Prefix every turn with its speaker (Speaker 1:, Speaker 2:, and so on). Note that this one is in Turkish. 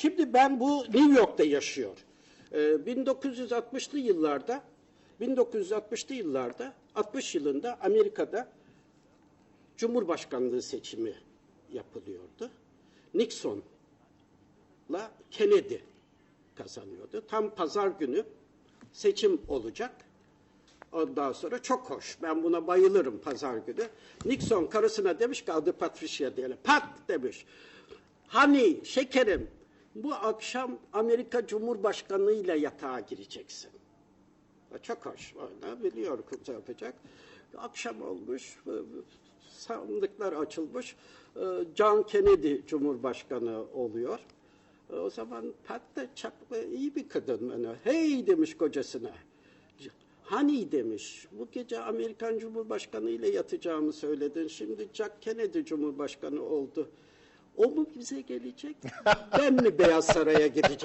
Speaker 1: Şimdi ben bu New York'ta yaşıyor. Ee, 1960'lı yıllarda 1960'lı yıllarda 60 yılında Amerika'da Cumhurbaşkanlığı seçimi yapılıyordu. Nixon'la Kennedy kazanıyordu. Tam pazar günü seçim olacak. Ondan sonra çok hoş. Ben buna bayılırım pazar günü. Nixon karısına demiş ki adı Patricia diye. Pat demiş. Hani şekerim bu akşam Amerika ile yatağa gireceksin. Çok hoş. Öyle biliyor kız yapacak. Akşam olmuş. Sandıklar açılmış. e, John Kennedy Cumhurbaşkanı oluyor. E, O zaman Pat da çok iyi bir kadın. Yani, hey demiş kocasına. Hani demiş, bu gece Amerikan Cumhurbaşkanı ile yatacağımı söyledin. Şimdi Jack Kennedy Cumhurbaşkanı oldu. O mu bize gelecek? Ben mi Beyaz Saray'a gideceğim?